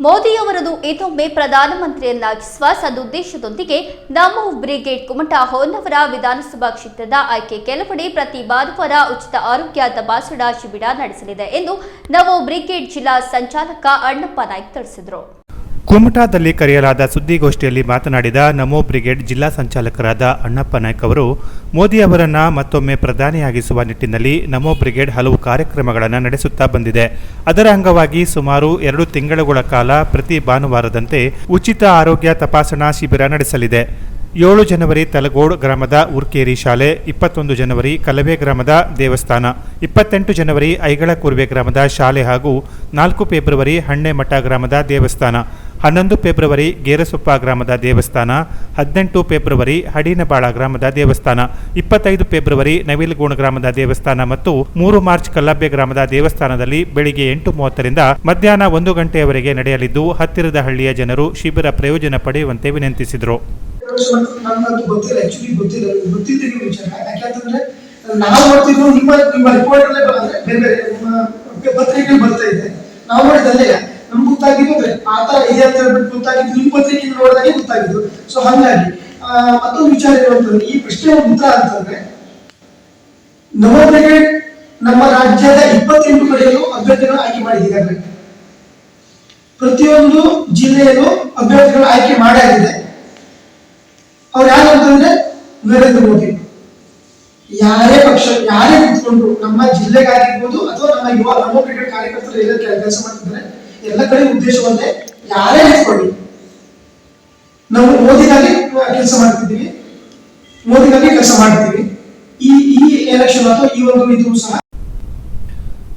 ಮೋದಿಯವರನ್ನು ಇನ್ನೊಮ್ಮೆ ಪ್ರಧಾನಮಂತ್ರಿಯನ್ನಾಗಿಸುವ ಸದುದ್ದೇಶದೊಂದಿಗೆ ನಮೋ ಬ್ರಿಗೇಡ್ ಕುಮಟಾ ಹೊನ್ನವರ ವಿಧಾನಸಭಾ ಕ್ಷೇತ್ರದ ಆಯ್ಕೆ ಕೆಲವೆಡೆ ಪ್ರತಿ ಭಾನುವಾರ ಉಚಿತ ಆರೋಗ್ಯ ತಪಾಸಣಾ ಶಿಬಿರ ನಡೆಸಲಿದೆ ಎಂದು ನಮೋ ಬ್ರಿಗೇಡ್ ಜಿಲ್ಲಾ ಸಂಚಾಲಕ ಅಣ್ಣಪ್ಪ ನಾಯ್ಕ್ ತಿಳಿಸಿದರು. ಕುಮಟಾದಲ್ಲಿ ಕರೆಯಲಾದ ಸುದ್ದಿಗೋಷ್ಠಿಯಲ್ಲಿ ಮಾತನಾಡಿದ ನಮೋ ಬ್ರಿಗೇಡ್ ಜಿಲ್ಲಾ ಸಂಚಾಲಕರಾದ ಅಣ್ಣಪ್ಪ ನಾಯ್ಕ್ ಅವರು, ಮೋದಿ ಅವರನ್ನು ಮತ್ತೊಮ್ಮೆ ಪ್ರಧಾನಿಯಾಗಿಸುವ ನಿಟ್ಟಿನಲ್ಲಿ ನಮೋ ಬ್ರಿಗೇಡ್ ಹಲವು ಕಾರ್ಯಕ್ರಮಗಳನ್ನು ನಡೆಸುತ್ತಾ ಬಂದಿದೆ. ಅದರ ಅಂಗವಾಗಿ ಸುಮಾರು ಎರಡು ತಿಂಗಳುಗಳ ಕಾಲ ಪ್ರತಿ ಭಾನುವಾರದಂತೆ ಉಚಿತ ಆರೋಗ್ಯ ತಪಾಸಣಾ ಶಿಬಿರ ನಡೆಸಲಿದೆ. ಏಳು ಜನವರಿ ತಲಗೋಡ್ ಗ್ರಾಮದ ಉರ್ಕೇರಿ ಶಾಲೆ, ಇಪ್ಪತ್ತೊಂದು ಜನವರಿ ಕಲವೆ ಗ್ರಾಮದ ದೇವಸ್ಥಾನ, ಇಪ್ಪತ್ತೆಂಟು ಜನವರಿ ಐಗಳ ಕುರ್ವೆ ಗ್ರಾಮದ ಶಾಲೆ ಹಾಗೂ ನಾಲ್ಕು ಫೆಬ್ರವರಿ ಹಣ್ಣೆಮಠ ಗ್ರಾಮದ ದೇವಸ್ಥಾನ, ಹನ್ನೊಂದು ಫೆಬ್ರವರಿ ಗೇರಸೊಪ್ಪ ಗ್ರಾಮದ ದೇವಸ್ಥಾನ, ಹದಿನೆಂಟು ಫೆಬ್ರವರಿ ಹಡಿನಬಾಳ ಗ್ರಾಮದ ದೇವಸ್ಥಾನ, ಇಪ್ಪತ್ತೈದು ಫೆಬ್ರವರಿ ನವಿಲಗೋಣ ಗ್ರಾಮದ ದೇವಸ್ಥಾನ ಮತ್ತು ಮೂರು ಮಾರ್ಚ್ ಕಲ್ಲಬ್ಬೆ ಗ್ರಾಮದ ದೇವಸ್ಥಾನದಲ್ಲಿ ಬೆಳಿಗ್ಗೆ ಎಂಟು ಮೂವತ್ತರಿಂದ ಮಧ್ಯಾಹ್ನ ಒಂದು ಗಂಟೆಯವರೆಗೆ ನಡೆಯಲಿದ್ದು, ಹತ್ತಿರದ ಹಳ್ಳಿಯ ಜನರು ಶಿಬಿರ ಪ್ರಯೋಜನ ಪಡೆಯುವಂತೆ ವಿನಂತಿಸಿದರು. ನನ್ನಂತೂ ಗೊತ್ತಿಲ್ಲ ಆಕ್ಚುಲಿ ಗೊತ್ತಿಲ್ಲ. ಗೊತ್ತಿದ್ದೀವಿ ವಿಚಾರ. ಯಾಕೆಂತಂದ್ರೆ ನಾವು ನೋಡ್ತಿದ್ರು ನಿಮ್ಮ ನಿಮ್ಮ ರಿಪೋರ್ಟ್ ಅಲ್ಲೇ ಬಂದ್ರೆ ಬೇರೆ ಬೇರೆ, ನಿಮ್ಮ ಪತ್ರಿಕೆ ಬರ್ತಾ ಇದೆ. ನಾವು ನೋಡಿದಲ್ಲೇ ನಮ್ಗೆ ಗೊತ್ತಾಗಿದ್ದು ಆ ತರ ಇದೆ ಅಂತ ಹೇಳ್ಬಿಟ್ಟು ಗೊತ್ತಾಗಿದ್ದು ನಿಮ್ಮ ಪತ್ರಿಕೆ ನೋಡಿದಾಗೆ ಗೊತ್ತಾಗಿದ್ದು. ಸೊ ಹಾಗಾಗಿ ಮತ್ತೊಂದು ವಿಚಾರ ಏನಂತಂದ್ರೆ ಈ ಪ್ರಶ್ನೆ ಉತ್ತರ ಅಂತಂದ್ರೆ ನವೋದಯ ನಮ್ಮ ರಾಜ್ಯದ ಇಪ್ಪತ್ತೆಂಟು ಕಡೆಯಲ್ಲೂ ಅಭ್ಯರ್ಥಿಗಳು ಆಯ್ಕೆ ಮಾಡಿದ್ದಾರೆ. ಪ್ರತಿಯೊಂದು ಜಿಲ್ಲೆಯಲ್ಲೂ ಅಭ್ಯರ್ಥಿಗಳು ಆಯ್ಕೆ ಮಾಡಾಗಿದೆ. ಅವ್ರು ಯಾರು ಅಂತಂದ್ರೆ ನರೇಂದ್ರ ಮೋದಿ. ಯಾರೇ ಪಕ್ಷ, ಯಾರೇ ನಿಂತ್ಕೊಂಡ್ರು ನಮ್ಮ ಜಿಲ್ಲೆಗಾಗಿರ್ಬೋದು ಅಥವಾ ನಮ್ಮ ಯುವ, ನಮ್ಮ ಕ್ರಿಕೆಟ್ ಕಾರ್ಯಕರ್ತರು ಎಲ್ಲ ಕೆಲಸ ಮಾಡ್ತಿದ್ದಾರೆ, ಎಲ್ಲ ಕಡೆ ಉದ್ದೇಶ ಒಂದೇ ಯಾರೇ ನಿಂತ್ಕೊಳ್ಳಿ ನಾವು ಮೋದಿಗಾಗಿ ಕೆಲಸ ಮಾಡ್ತಿದ್ದೀವಿ. ಮೋದಿಗಾಗಿ ಕೆಲಸ ಮಾಡ್ತೀವಿ. ಈ ಈ ಎಲೆಕ್ಷನ್ ಅಥವಾ ಈ ಒಂದು ಇದು ಸಹ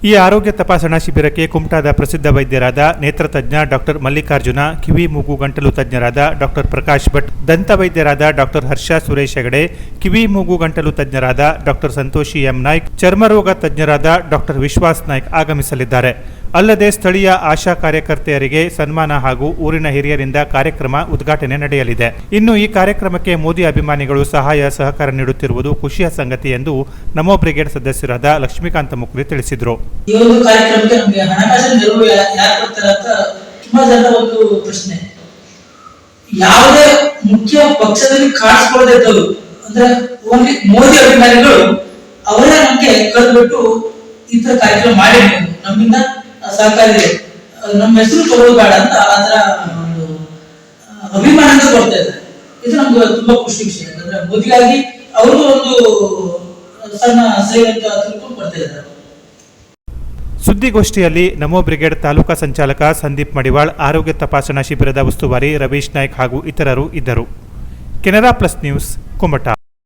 ಈ ಆರೋಗ್ಯ ತಪಾಸಣಾ ಶಿಬಿರಕ್ಕೆ ಕುಮಟಾದ ಪ್ರಸಿದ್ಧ ವೈದ್ಯರಾದ ನೇತ್ರತಜ್ಞ ಡಾಕ್ಟರ್ ಮಲ್ಲಿಕಾರ್ಜುನ, ಕಿವಿ ಮೂಗು ಗಂಟಲು ತಜ್ಞರಾದ ಡಾಕ್ಟರ್ ಪ್ರಕಾಶ್ ಭಟ್, ದಂತ ವೈದ್ಯರಾದ ಡಾಕ್ಟರ್ ಹರ್ಷ ಸುರೇಶ್ ಹೆಗಡೆ, ಕಿವಿ ಮೂಗು ಗಂಟಲು ತಜ್ಞರಾದ ಡಾಕ್ಟರ್ ಸಂತೋಷಿ ಎಂ ನಾಯ್ಕ್, ಚರ್ಮರೋಗ ತಜ್ಞರಾದ ಡಾಕ್ಟರ್ ವಿಶ್ವಾಸ್ ನಾಯ್ಕ್ ಆಗಮಿಸಲಿದ್ದಾರೆ. ಅಲ್ಲದೆ ಸ್ಥಳೀಯ ಆಶಾ ಕಾರ್ಯಕರ್ತೆಯರಿಗೆ ಸನ್ಮಾನ ಹಾಗೂ ಊರಿನ ಹಿರಿಯರಿಂದ ಕಾರ್ಯಕ್ರಮ ಉದ್ಘಾಟನೆ ನಡೆಯಲಿದೆ. ಇನ್ನು ಈ ಕಾರ್ಯಕ್ರಮಕ್ಕೆ ಮೋದಿ ಅಭಿಮಾನಿಗಳು ಸಹಾಯ ಸಹಕಾರ ನೀಡುತ್ತಿರುವುದು ಖುಷಿಯ ಸಂಗತಿ ಎಂದು ನಮೋ ಬ್ರಿಗೇಡ್ ಸದಸ್ಯರಾದ ಲಕ್ಷ್ಮೀಕಾಂತ ಮುಕ್ರಿ ತಿಳಿಸಿದರು. ಈ ಒಂದು ಕಾರ್ಯಕ್ರಮಕ್ಕೆ ನಮಗೆ ಹಣಕಾಸಿನ ನೆರವು ಯಾರು ಅಂತ ತುಂಬಾ ಜನರ ಒಂದು ಪ್ರಶ್ನೆ. ಯಾವುದೇ ಮುಖ್ಯ ಪಕ್ಷದಲ್ಲಿ ಕಾಣಿಸ್ಕೊಳ್ಳದೆ ಇದ್ದವರು, ಅಂದ್ರೆ ಓನ್ಲಿ ಮೋದಿ ಅಭಿಮಾನಿಗಳು, ಅವರೇ ನಮಗೆ ಕರೆದ್ಬಿಟ್ಟು ಈ ತರ ಕಾರ್ಯಕ್ರಮ ಮಾಡಿ ನಮ್ಮಿಂದ ಸಹಕಾರ ಇದೆ ನಮ್ಮ ಹೆಸರು ತಗೊಳ್ಬೇಡ ಅಂತ ಆತರ ಒಂದು ಅಹ್, ಅಭಿಮಾನದಿಂದ ಕೊಡ್ತಾ ಇದ್ದಾರೆ. ಇದು ನಮ್ಗೆ ತುಂಬಾ ಖುಷಿ ವಿಷಯ. ಯಾಕಂದ್ರೆ ಮೋದಿಗಾಗಿ ಅವರು ಒಂದು ಸಣ್ಣ ಸೇವೆ ಅಂತ ತಿಳ್ಕೊಂಡು ಕೊಡ್ತಾ ಇದ್ದಾರೆ. ಸುದ್ದಿಗೋಷ್ಠಿಯಲ್ಲಿ ನಮೋ ಬ್ರಿಗೇಡ್ ತಾಲೂಕಾ ಸಂಚಾಲಕ ಸಂದೀಪ್ ಮಡಿವಾಳ್ ಆರೋಗ್ಯ ತಪಾಸಣಾ ಶಿಬಿರದ ಉಸ್ತುವಾರಿ ರವೀಶ್ ನಾಯ್ಕ್ ಹಾಗೂ ಇತರರು ಇದ್ದರು. Canara plus news Kumta.